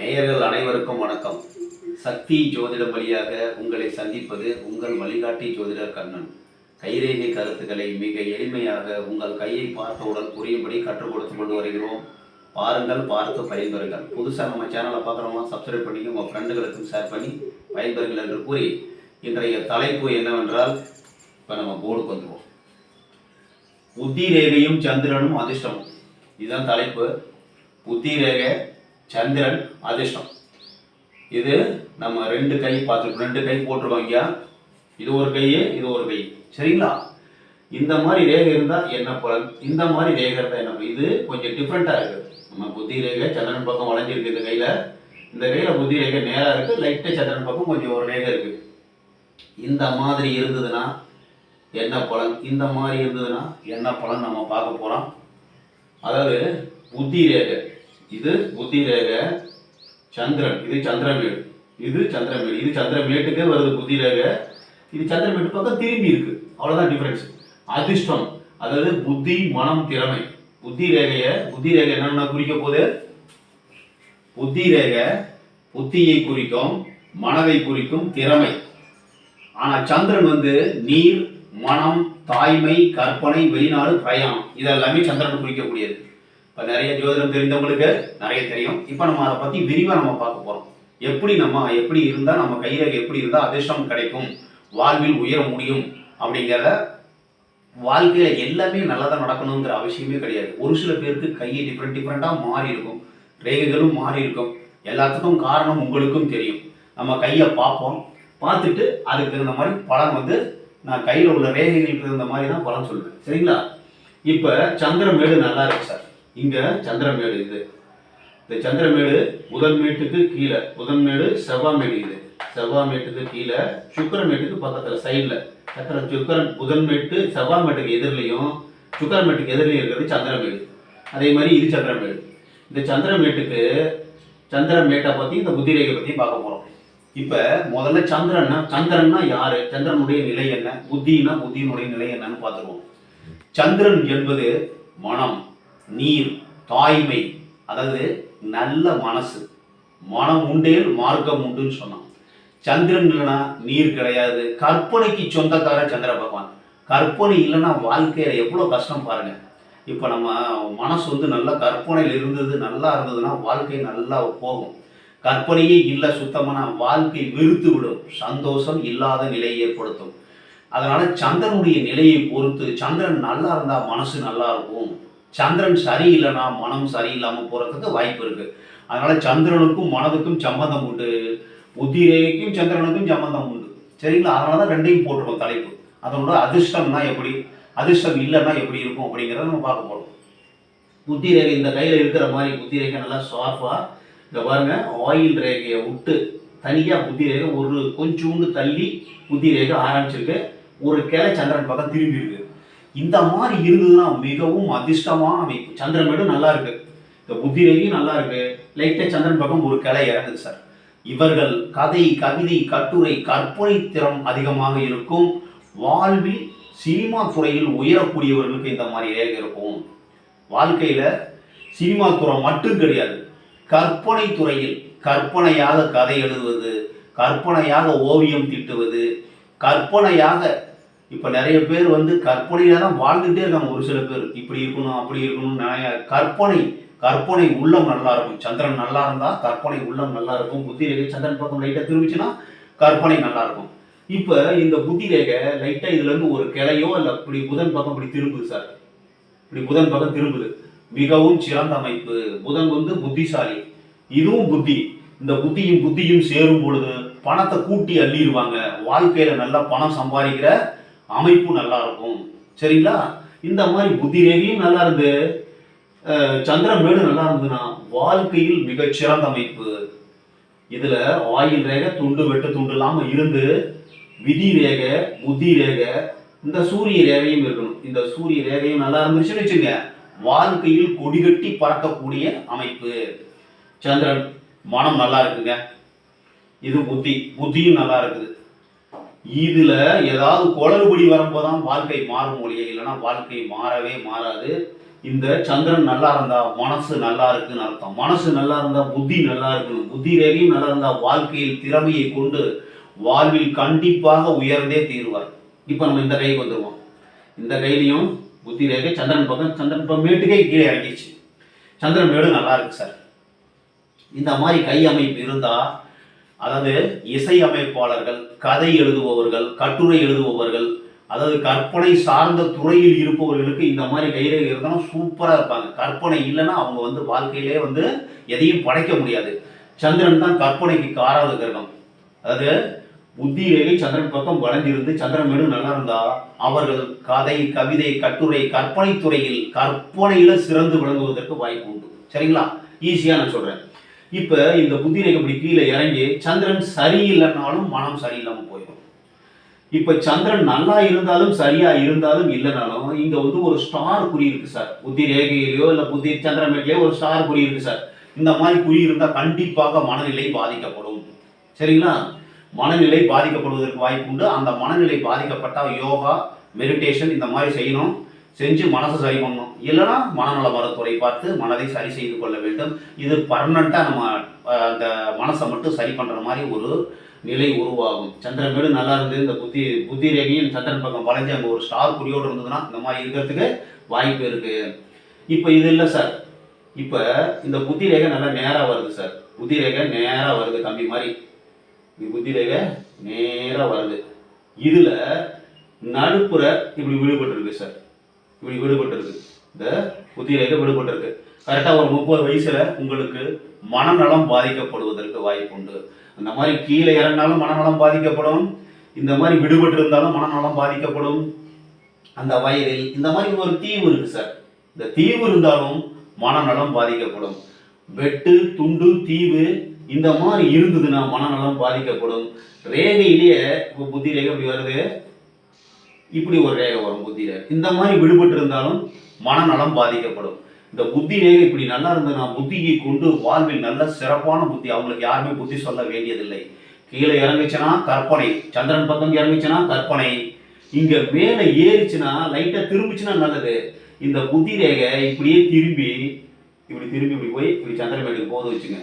நேயர்கள் அனைவருக்கும் வணக்கம். சக்தி ஜோதிடம் வழியாக உங்களை சந்திப்பது உங்கள் வழிகாட்டி ஜோதிடர் கண்ணன். கைரேகை கருத்துக்களை மிக எளிமையாக உங்கள் கையை பார்த்தவுடன் புரியும்படி கற்றுக் கொடுத்து கொண்டு வருகிறோம். பாருங்கள் பார்த்து பயன்பெறுங்கள். புதுசாக நம்ம சேனலை பார்க்குறோமா சப்ஸ்கிரைப் பண்ணி உங்கள் ஃப்ரெண்டுகளுக்கும் ஷேர் பண்ணி பயன்பெறுங்கள் என்று கூறி இன்றைய தலைப்பு என்னவென்றால் இப்போ நம்ம போர்டுக்கு வந்துடுவோம் புத்தி ரேகையும் சந்திரனும் அதிர்ஷ்டமும். இதுதான் தலைப்பு. புத்தி ரேகை சந்திரன் அதிர்ஷ்டம் இது நம்ம ரெண்டு கை பார்த்துருக்கோம். ரெண்டு கை போட்டிருக்கோம் ஐயா இது ஒரு கை இது ஒரு கை. சரிங்களா? இந்த மாதிரி ரேகை இருந்தால் என்ன பலன்? இந்த மாதிரி ரேகை இருந்தால் என்ன இது கொஞ்சம் டிஃப்ரெண்ட்டாக இருக்குது நம்ம புத்தி ரேகை சந்திரன் பக்கம் வளைஞ்சிருக்கு இந்த கையில். இந்த கையில் புத்தி ரேகை நேராக இருக்குது லைட்டாக சந்திரன் பக்கம் கொஞ்சம் ஒரு ரேகை இருக்குது இந்த மாதிரி இருந்ததுன்னா என்ன பலன்? இந்த மாதிரி இருந்ததுன்னா என்ன பலன் நம்ம பார்க்க போகிறோம் அதாவது புத்தி ரேகை. இது புத்தி ரேகை சந்திரன். இது சந்திரமேடு. இது சந்திரமேடு. இது சந்திரமேட்டுக்கே வருது புத்திரேக. இது சந்திரமேட்டு பக்கம் திரும்பி இருக்கு. அவ்வளோதான் டிஃப்ரென்ஸ் அதிர்ஷ்டம். அதாவது புத்தி மனம் திறமை. புத்தி ரேகையை புத்தி ரேகை என்னென்ன குறிக்க போகுது? புத்தி ரேகை புத்தியை குறிக்கும் மனதை குறிக்கும் திறமை. ஆனால் சந்திரன் வந்து நீர் மனம் தாய்மை கற்பனை வெளிநாடு பிரயாணம். இதெல்லாமே சந்திரன் குறிக்கக்கூடியது. இப்போ நிறைய ஜோதிடம் தெரிந்தவங்களுக்கு நிறைய தெரியும். இப்போ நம்ம அதை பற்றி விரிவாக நம்ம பார்க்க போகிறோம் எப்படி நம்ம எப்படி இருந்தால் நம்ம கையில் எப்படி இருந்தால் அதிர்ஷ்டம் கிடைக்கும்? வாழ்வில் உயர முடியும் அப்படிங்கிறத வாழ்க்கையில் எல்லாமே நல்லதாக நடக்கணுங்கிற அவசியமே கிடையாது. ஒரு சில பேருக்கு கையை டிஃப்ரெண்ட் டிஃப்ரெண்ட்டாக மாறி இருக்கும். ரேகைகளும் மாறி இருக்கும். எல்லாத்துக்கும் காரணம் உங்களுக்கும் தெரியும். நம்ம கையை பார்ப்போம். பார்த்துட்டு அதுக்கு தகுந்த மாதிரி பலன் வந்து நான் கையில் உள்ள ரேகைகளுக்கு தகுந்த மாதிரி தான் பலன் சொல்லுவேன் சரிங்களா? இப்போ சந்திரமேடு நல்லா இருக்கு சார். இங்கே சந்திரமேடு இது. இந்த சந்திரமேடு புதன்மேட்டுக்கு கீழே புதன்மேடு செவ்வாமேடு இது. செவ்வாமேட்டுக்கு கீழே சுக்கரமேட்டுக்கு பக்கத்தில் சைடில் சக்கர சுக்கரன் புதன்மேட்டு செவ்வாமேட்டுக்கு எதிரிலையும் சுக்கரமேட்டுக்கு எதிரிலையும் இருக்கிறது சந்திரமேடு. அதே மாதிரி இது சந்திரமேடு. இந்த சந்திரமேட்டுக்கு சந்திரமேட்டை பற்றி இந்த புத்திரேகை பற்றி பார்க்க போகிறோம் இப்போ முதல்ல சந்திரன்னா சந்திரன்னா யாரு? சந்திரனுடைய நிலை என்ன? புத்தினா புத்தியினுடைய நிலை என்னன்னு பார்த்துருவோம். சந்திரன் என்பது மனம். நீர் தாய்மை அதாவது நல்ல மனசு. மனம் உண்டேல் மார்க்கம் உண்டுன்னு சொன்னான். சந்திரன் இல்லைன்னா நீர் கிடையாது. கற்பனைக்கு சொந்தக்கார சந்திர பகவான். கற்பனை இல்லைன்னா வாழ்க்கையில் எவ்வளோ கஷ்டம் பாருங்க. இப்போ நம்ம மனசு வந்து நல்லா கற்பனையில் இருந்தது நல்லா இருந்ததுன்னா வாழ்க்கை நல்லா போகும். கற்பனையே இல்லை சுத்தமான வாழ்க்கை வெறுத்து விடும் சந்தோஷம் இல்லாத நிலையை ஏற்படுத்தும். அதனால் சந்திரனுடைய நிலையை பொறுத்து சந்திரன் நல்லா இருந்தால் மனசு நல்லா இருக்கும். சந்திரன் சரியில்லைன்னா மனம் சரியில்லாமல் போகிறதுக்கு வாய்ப்பு இருக்குது அதனால் சந்திரனுக்கும் மனதுக்கும் சம்பந்தம் உண்டு. புத்திரேகைக்கும் சந்திரனுக்கும் சம்பந்தம் உண்டு. சரிங்களா? அதனால தான் ரெண்டையும் போட்டிருக்கோம் தலைப்பு. அதனோட அதிர்ஷ்டம்னா எப்படி? அதிர்ஷ்டம் இல்லைன்னா எப்படி இருக்கும் அப்படிங்கிறத நம்ம பார்க்க போகிறோம் புத்தி ரேகை இந்த கையில் இருக்கிற மாதிரி புத்தி ரேகை நல்லா சாஃபாக இந்த பாருங்க ஆயில் ரேகையை விட்டு தனியாக புத்தி ரேகை ஒரு கொஞ்சோண்டு தள்ளி புத்தி ரேகை ஆரம்பிச்சிருக்கு. ஒரு கிளை சந்திரன் பக்கம் திரும்பி இருக்கு. இந்த மாதிரி இருந்ததுன்னா மிகவும் அதிர்ஷ்டமான அமைப்பு. மட்டும் நல்லா இருக்கு. இந்த புத்தி நல்லா இருக்கு. லைட்டாக சந்திரன் பக்கம் ஒரு கிளை இறங்குது சார் இவர்கள் கதை கவிதை கட்டுரை கற்பனை திறம் அதிகமாக இருக்கும். வாழ்வில் சினிமா துறையில் உயரக்கூடியவர்களுக்கு இந்த மாதிரி ரேகை இருக்கும். வாழ்க்கையில சினிமா துறை மட்டும் கிடையாது. கற்பனை துறையில் கற்பனையாக கதை எழுதுவது கற்பனையாக ஓவியம் தீட்டுவது கற்பனையாக இப்போ நிறைய பேர் வந்து கற்பனையில தான் வாழ்ந்துட்டே இருக்காங்க. ஒரு சில பேர் இப்படி இருக்கணும் அப்படி இருக்கணும் நிறைய கற்பனை கற்பனை உள்ளம் நல்லா இருக்கும். சந்திரன் நல்லா இருந்தால் கற்பனை உள்ளம் நல்லா இருக்கும். புத்தி ரேகை சந்திரன் பக்கம் லைட்டாக திரும்பிச்சுன்னா கற்பனை நல்லா இருக்கும். இப்போ இந்த புத்தி ரேகை லைட்டாக இதுலேருந்து ஒரு கிளையோ இல்லை இப்படி புதன் பக்கம் இப்படி திரும்புது சார் இப்படி புதன் பக்கம் திரும்புது. மிகவும் சிறந்த அமைப்பு. புதன் வந்து புத்திசாலி. இதுவும் புத்தி. இந்த புத்தியும் புத்தியும் சேரும் பொழுது பணத்தை கூட்டி அள்ளிடுவாங்க வாழ்க்கையில நல்லா பணம் சம்பாதிக்கிற அமைப்பும் நல்லா இருக்கும் சரிங்களா? இந்த மாதிரி புத்தி ரேகையும் நல்லா இருந்து அஹ், சந்திரன் மேடு நல்லா இருந்ததுன்னா வாழ்க்கையில் மிகச்சிறந்த அமைப்பு. இதுல ஆயில் ரேகை துண்டு வெட்டு துண்டு இல்லாம இருந்து விதி ரேகை புத்தி ரேகை இந்த சூரிய ரேகையும் இருக்கணும். இந்த சூரிய ரேகையும் நல்லா இருந்துச்சுன்னு வச்சுங்க வாழ்க்கையில் கொடிகட்டி பறக்கக்கூடிய அமைப்பு. சந்திரன் மனம் நல்லா இருக்குங்க. இது புத்தி. புத்தியும் நல்லா இருக்குது. இதுல ஏதாவது குளறுபடி வரும்போதான் வாழ்க்கை மாறும் ஒழிய இல்லைன்னா வாழ்க்கை மாறவே மாறாது. இந்த சந்திரன் நல்லா இருந்தா மனசு நல்லா இருக்குன்னு அர்த்தம். மனசு நல்லா இருந்தா புத்தி நல்லா இருக்கணும். புத்தி ரேகையும் நல்லா இருந்தா வாழ்க்கையில் திறமையை கொண்டு வாழ்வில் கண்டிப்பாக உயர்ந்தே தீர்வார். இப்போ நம்ம இந்த கைக்கு வந்துடுவோம் இந்த கையிலையும் புத்தி ரேகை சந்திரன் பக்கம் சந்திரன் பக்கம் மேட்டுக்கே கீழே இறங்கிடுச்சு சந்திரன் மேடு நல்லா இருக்கு சார். இந்த மாதிரி கை அமைப்பு இருந்தால் அதாவது இசையமைப்பாளர்கள் கதை எழுதுபவர்கள் கட்டுரை எழுதுபவர்கள் அதாவது கற்பனை சார்ந்த துறையில் இருப்பவர்களுக்கு இந்த மாதிரி கைரேகை இருந்தாலும் சூப்பராக இருப்பாங்க. கற்பனை இல்லைன்னா அவங்க வந்து வாழ்க்கையிலே வந்து எதையும் படைக்க முடியாது. சந்திரன் தான் கற்பனைக்கு காராத கிரகம். அதாவது புத்தி ரேகை சந்திரன் பக்கம் வளைஞ்சிருந்து சந்திரன் மேடு நல்லா இருந்தா அவர்கள் கதை கவிதை கட்டுரை கற்பனை துறையில் கற்பனையில சிறந்து விளங்குவதற்கு வாய்ப்பு உண்டு. சரிங்களா? ஈஸியா நான் சொல்றேன். இப்போ இந்த புத்தி இப்படி கீழே இறங்கி சந்திரன் சரியில்லைனாலும் மனம் சரியில்லாமல் போயிடும். இப்போ சந்திரன் நல்லா இருந்தாலும் சரியா இருந்தாலும் இல்லைனாலும் இங்கே வந்து ஒரு ஸ்டார் குறி இருக்கு சார் புத்தி ரேகையிலையோ இல்லை புத்தி சந்திரமேட்லையோ ஒரு ஸ்டார் குறி இருக்கு சார் இந்த மாதிரி குறி இருந்தால் கண்டிப்பாக மனநிலை பாதிக்கப்படும். சரிங்களா? மனநிலை பாதிக்கப்படுவதற்கு வாய்ப்பு உண்டு. அந்த மனநிலை பாதிக்கப்பட்டால் யோகா மெடிடேஷன் இந்த மாதிரி செய்யணும். செஞ்சு மனசை சரி பண்ணணும். இல்லைன்னா மனநல மருத்துவரை பார்த்து மனதை சரி செய்து கொள்ள வேண்டும். இது பர்மனண்ட்டாக நம்ம அந்த மனசை மட்டும் சரி பண்ணுற மாதிரி ஒரு நிலை உருவாகும். சந்திரன் மேடு நல்லா இருந்து இந்த புத்தி புத்தி ரேகையும் சந்திரன் பக்கம் வளைஞ்சு அங்கே ஒரு ஸ்டார் குறியோடு இருந்ததுன்னா இந்த மாதிரி இருக்கிறதுக்கு வாய்ப்பு இருக்கு. இப்போ இது இல்லை சார் இப்போ இந்த புத்தி ரேகை நல்லா நேராக வருது சார் புத்தி ரேகை நேராக வருது கம்பி மாதிரி. புத்தி ரேகை நேராக வருது. இதில் நடுப்புற இப்படி விடுபட்டுருக்கு சார் இப்படி விடுபட்டிருக்கு. இந்த புத்தி விடுபட்டிருக்கு. கரெக்டாக ஒரு முப்பது வயசுல உங்களுக்கு மனநலம் பாதிக்கப்படுவதற்கு வாய்ப்பு உண்டு. அந்த மாதிரி கீழே இறங்கினாலும் மனநலம் பாதிக்கப்படும். இந்த மாதிரி விடுபட்டு இருந்தாலும் மனநலம் பாதிக்கப்படும். அந்த வயதில் இந்த மாதிரி ஒரு தீவு இருக்கு சார். இந்த தீவு இருந்தாலும் மனநலம் பாதிக்கப்படும். வெட்டு துண்டு தீவு இந்த மாதிரி இருந்ததுன்னா மனநலம் பாதிக்கப்படும். ரேகையிலேயே இப்போ புத்தி ரேகை இப்படி வருது. இப்படி ஒரு ரேகை வரும் புத்தி ரேகை இந்த மாதிரி விடுபட்டு இருந்தாலும் மனநலம் பாதிக்கப்படும். இந்த புத்தி ரேகை இப்படி நல்லா இருந்ததுன்னா புத்தியை கொண்டு வாழ்வில் நல்ல சிறப்பான புத்தி. அவங்களுக்கு யாருமே புத்தி சொல்ல வேண்டியதில்லை. கீழே இறங்குச்சுன்னா கற்பனை. சந்திரன் பக்கம் இறங்குச்சுன்னா கற்பனை. இங்க மேலே ஏறிச்சுன்னா லைட்டா திரும்பிச்சுன்னா நல்லது. இந்த புத்தி ரேகை இப்படியே திரும்பி இப்படி திரும்பி இப்படி போய் இப்படி சந்திரமேட்டுக்கு போது வச்சுங்க.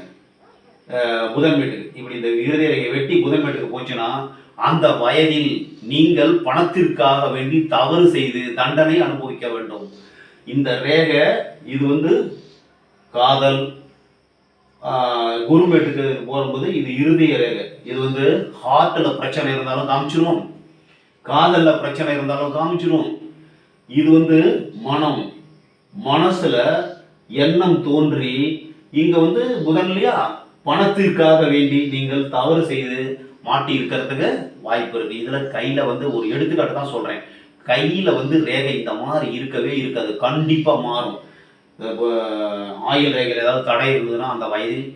புதன் புதன்மேட்டுக்கு இப்படி இந்த இருதய ரேகை வெட்டி புதன்மேட்டுக்கு போச்சுன்னா அந்த வயதில் நீங்கள் பணத்திற்காக வேண்டி தவறு செய்து தண்டனை அனுபவிக்க வேண்டும். இந்த ரேகை இது வந்து காதல் குருமேட்டுக்கு போகும்போது இது இறுதிய ரேகை. இது வந்து ஹார்ட்டில் பிரச்சனை இருந்தாலும் காமிச்சிடும் காதலில் பிரச்சனை இருந்தாலும் காமிச்சிடும் இது வந்து மனம். மனசில் எண்ணம் தோன்றி இங்கே வந்து முதல்லையா பணத்திற்காக வேண்டி நீங்கள் தவறு செய்து மாட்டி இருக்கிறதுக்கு வாய்ப்பு இருக்குது இதில் கையில் வந்து ஒரு எடுத்துக்காட்டு தான் சொல்கிறேன் கையில் வந்து ரேகை இந்த மாதிரி இருக்கவே இருக்காது. கண்டிப்பாக மாறும். ஆயுள் ரேகையில் ஏதாவது தடை இருந்ததுன்னா அந்த வயதில்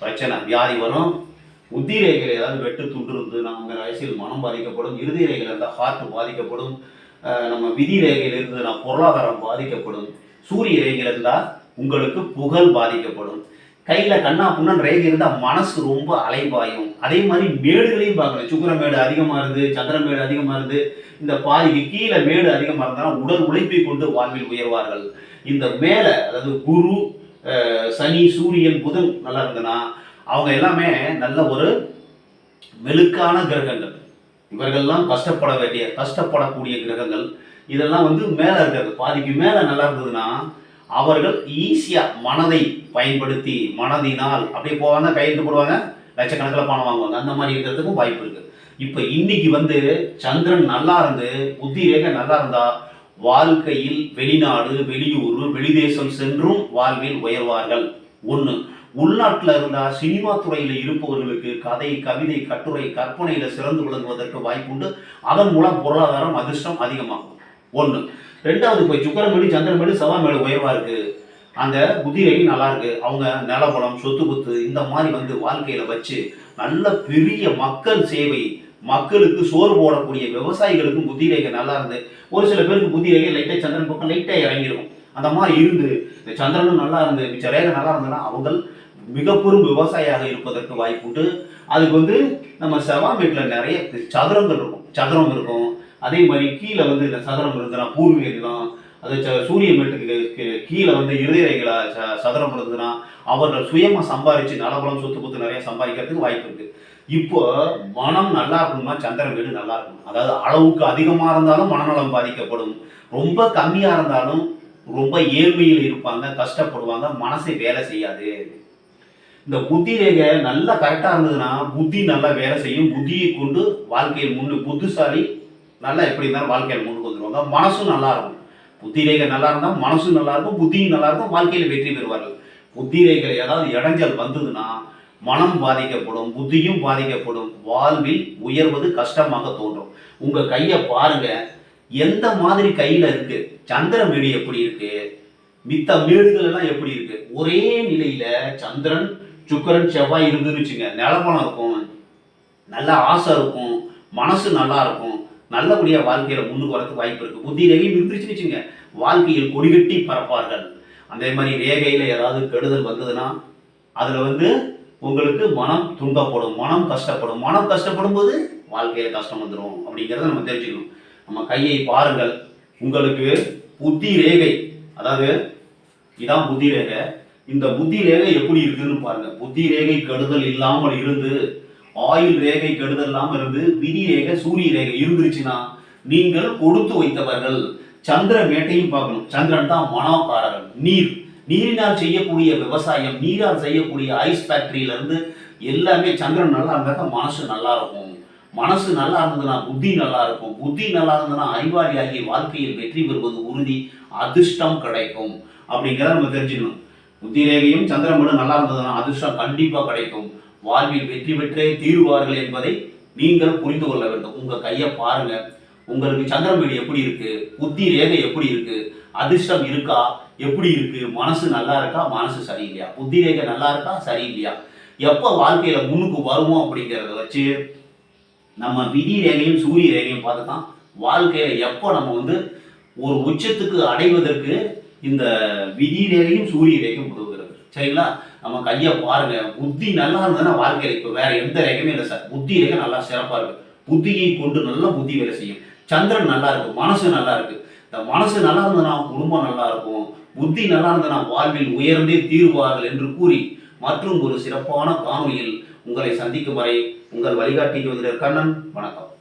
பிரச்சனை வியாதி வரும். உத்தி ரேகையில் ஏதாவது வெட்டு துண்டு இருந்ததுன்னா அந்த வயசில் மனம் பாதிக்கப்படும். இறுதி ரேகையில் இருந்தால் ஹார்ட் பாதிக்கப்படும். நம்ம விதி ரேகையில் இருந்ததுன்னா பொருளாதாரம் பாதிக்கப்படும். சூரிய ரேகையில் இருந்தால் உங்களுக்கு புகழ் பாதிக்கப்படும். கையில் கண்ணா புண்ணன் ரேகை இருந்தால் மனசு ரொம்ப அலைபாயும். அதே மாதிரி மேடுகளையும் பார்க்கணும். சுக்கர மேடு அதிகமாக இருந்து சந்திர மேடு அதிகமாக இருந்து இந்த பாதிக்கு கீழே மேடு அதிகமாக இருந்தாலும் உடல் உழைப்பை கொண்டு வாழ்வில் உயர்வார்கள். இந்த மேலே அதாவது குரு சனி சூரியன் புதன் நல்லா இருந்ததுன்னா அவங்க எல்லாமே நல்ல ஒரு மெழுக்கான கிரகங்கள். இவர்கள்லாம் கஷ்டப்பட வேண்டிய கஷ்டப்படக்கூடிய கிரகங்கள். இதெல்லாம் வந்து மேலே இருக்கிறது. பாதிக்கு மேலே நல்லா இருந்ததுன்னா அவர்கள் ஈஸியாக மனதை பயன்படுத்தி மனதினால் அப்படியே போவாங்க கையெழுத்து போடுவாங்க. லட்சக்கணக்கில் பணம் வாங்குவாங்க. அந்த மாதிரி இருக்கிறதுக்கும் வாய்ப்பு இருக்குது இப்போ இன்னைக்கு வந்து சந்திரன் நல்லா இருந்து புத்தி ரேகை நல்லா இருந்தா வாழ்க்கையில் வெளிநாடு வெளியூர் வெளிதேசம் சென்றும் வாழ்வில் உயர்வார்கள். ஒன்று உள்நாட்டில் இருந்தால் சினிமா துறையில் இருப்பவர்களுக்கு கதை கவிதை கட்டுரை கற்பனையில் சிறந்து விளங்குவதற்கு வாய்ப்புண்டு அதன் மூலம் பொருளாதாரம் அதிர்ஷ்டம் அதிகமாகும். ஒன்று ரெண்டாவது போய் இப்போ சுக்கரமேடு செவ்வாய் செவ்வாய்மேடு உயர்வாக இருக்குது அந்த புத்திரேகை நல்லா இருக்குது அவங்க நிலபலம் சொத்து குத்து இந்த மாதிரி வந்து வாழ்க்கையில் வச்சு நல்ல பெரிய மக்கள் சேவை மக்களுக்கு சோறு போடக்கூடிய விவசாயிகளுக்கும் புத்திரேகை நல்லா இருந்து. ஒரு சில பேருக்கு புத்திரேகை லைட்டாக சந்திரன் பக்கம் லைட்டாக இறங்கிடும் அந்த மாதிரி இருந்து இந்த சந்திரனும் நல்லா இருந்து மிச்ச ரேகை நல்லா இருந்ததுன்னா அவங்கள் மிகப்பெரும் விவசாயியாக இருப்பதற்கு வாய்ப்புண்டு. அதுக்கு வந்து நம்ம செவாமேட்டில் நிறைய சதுரங்கள் இருக்கும். சதுரம் இருக்கும். அதே மாதிரி கீழே வந்து இந்த சதுரம் இருந்ததுன்னா பூர்வீக நிலம் அது ச- சூரிய மேட்டுக்கு கீ- கீழே வந்து இருதயங்களை ச- சதுரம் இருந்ததுன்னா அவர்கள் சுயமாக சம்பாதிச்சு நலபலம் சொத்து புத்து நிறைய சம்பாதிக்கிறதுக்கு வாய்ப்பு இருக்கு. இப்போ மனம் நல்லா இருக்கணும்னா சந்திரன் வீடு நல்லா இருக்கணும். அதாவது அளவுக்கு அதிகமாக இருந்தாலும் மனநலம் பாதிக்கப்படும். ரொம்ப கம்மியாக இருந்தாலும் ரொம்ப ஏழ்மையில் இருப்பாங்க கஷ்டப்படுவாங்க மனசை வேலை செய்யாது. இந்த புத்தி ரேகை நல்லா கரெக்டாக இருந்ததுன்னா புத்தி நல்லா வேலை செய்யும். புத்தியை கொண்டு வாழ்க்கையில் முன்னு புத்திசாலி நல்லா எப்படி இருந்தாலும் வாழ்க்கையில் முன்னுக்கு வந்துருவாங்க. மனசும் நல்லா இருக்கும். புத்தி ரேகை நல்லா இருந்தால் மனசும் நல்லா இருக்கும் புத்தியும் நல்லா இருக்கும் வாழ்க்கையில் வெற்றி பெறுவார்கள். புத்தி ரேகை ஏதாவது இடைஞ்சல் வந்ததுன்னா மனம் பாதிக்கப்படும் புத்தியும் பாதிக்கப்படும். வாழ்வில் உயர்வது கஷ்டமாக தோன்றும். உங்க கையை பாருங்க. எந்த மாதிரி கையில இருக்கு? சந்திர மேடு எப்படி இருக்கு? மித்த மேடுகள் எல்லாம் எப்படி இருக்கு? ஒரே நிலையில சந்திரன் சுக்கிரன் செவ்வாய் இருந்துருச்சுங்க நிலப்பணம் இருக்கும். நல்ல ஆசை இருக்கும். மனசு நல்லா இருக்கும். நல்லபடியாக வாழ்க்கையில் முன்னுக்கு வரதுக்கு வாய்ப்பு இருக்குது புத்தி ரேகையும் இருந்துருச்சுன்னு வச்சுங்க வாழ்க்கையில் கொடிகட்டி பறப்பார்கள். அதே மாதிரி ரேகையில் ஏதாவது கெடுதல் வந்ததுன்னா அதில் வந்து உங்களுக்கு மனம் துன்பப்படும் மனம் கஷ்டப்படும். மனம் கஷ்டப்படும் போது வாழ்க்கையில் கஷ்டம் வந்துடும் அப்படிங்கிறத நம்ம தெரிஞ்சுக்கணும். நம்ம கையை பாருங்கள். உங்களுக்கு புத்தி ரேகை அதாவது இதான் புத்தி ரேகை. இந்த புத்தி ரேகை எப்படி இருக்குதுன்னு பாருங்க. புத்தி ரேகை கெடுதல் இல்லாமல் இருந்து ஆயுள் ரேகை கெடுதல் இல்லாமல் இருந்து விதி ரேகை சூரிய ரேகை இருந்துருச்சுன்னா நீங்கள் கொடுத்து வைத்தவர்கள் சந்திர மேட்டையும் பார்க்கணும். சந்திரன் தான் மனோகாரகன் நீர். நீரினால் செய்யக்கூடிய விவசாயம் நீரால் செய்யக்கூடிய ஐஸ் ஃபேக்டரியில இருந்து எல்லாமே சந்திரன் நல்லா இருந்தாக்கா மனசு நல்லா இருக்கும். மனசு நல்லா இருந்ததுன்னா புத்தி நல்லா இருக்கும். புத்தி நல்லா இருந்ததுன்னா அறிவாளி ஆகிய வாழ்க்கையில் வெற்றி பெறுவது உறுதி அதிர்ஷ்டம் கிடைக்கும். அப்படிங்கிறத நம்ம தெரிஞ்சுக்கணும். புத்தி ரேகையும் சந்திரமனும் நல்லா இருந்ததுன்னா அதிர்ஷ்டம் கண்டிப்பா கிடைக்கும். வாழ்வில் வெற்றி பெற்றே தீருவார்கள் என்பதை நீங்கள் புரிந்து கொள்ள வேண்டும். உங்கள் கையை பாருங்க. உங்களுக்கு சந்திரமேடு எப்படி இருக்கு? புத்தி ரேகை எப்படி இருக்கு? அதிர்ஷ்டம் இருக்கா? எப்படி இருக்கு? மனசு நல்லா இருக்கா? மனசு சரியில்லையா? புத்தி ரேகை நல்லா இருக்கா? சரியில்லையா? எப்போ வாழ்க்கையில முன்னுக்கு வருவோம் அப்படிங்கிறத வச்சு நம்ம விதி ரேகையும் சூரிய ரேகையும் பார்த்து தான் வாழ்க்கையில எப்போ நம்ம வந்து ஒரு உச்சத்துக்கு அடைவதற்கு இந்த விதி ரேகையும் சூரிய ரேகையும் உதவுகிறது. சரிங்களா? நம்ம கையை பாருங்க. புத்தி நல்லா இருந்ததுன்னா வாழ்க்கையில் இப்போ வேற எந்த ரேகமே இல்லை சார் புத்தி ரேகை நல்லா சிறப்பா இருக்கு. புத்தியை கொண்டு நல்லா புத்தி வேலை செய்யும். சந்திரன் நல்லா இருக்கு மனசு நல்லா இருக்கு. இந்த மனசு நல்லா இருந்ததுன்னா குடும்பம் நல்லா இருக்கும். புத்தி நல்லா இருந்ததுன்னா வாழ்வில் உயர்ந்தே தீருவார்கள் என்று கூறி மற்றும் ஒரு சிறப்பான காணொலியில் உங்களை சந்திக்கும் வரை உங்கள் வழிகாட்டி ஜோதிடர் கண்ணன் வணக்கம்.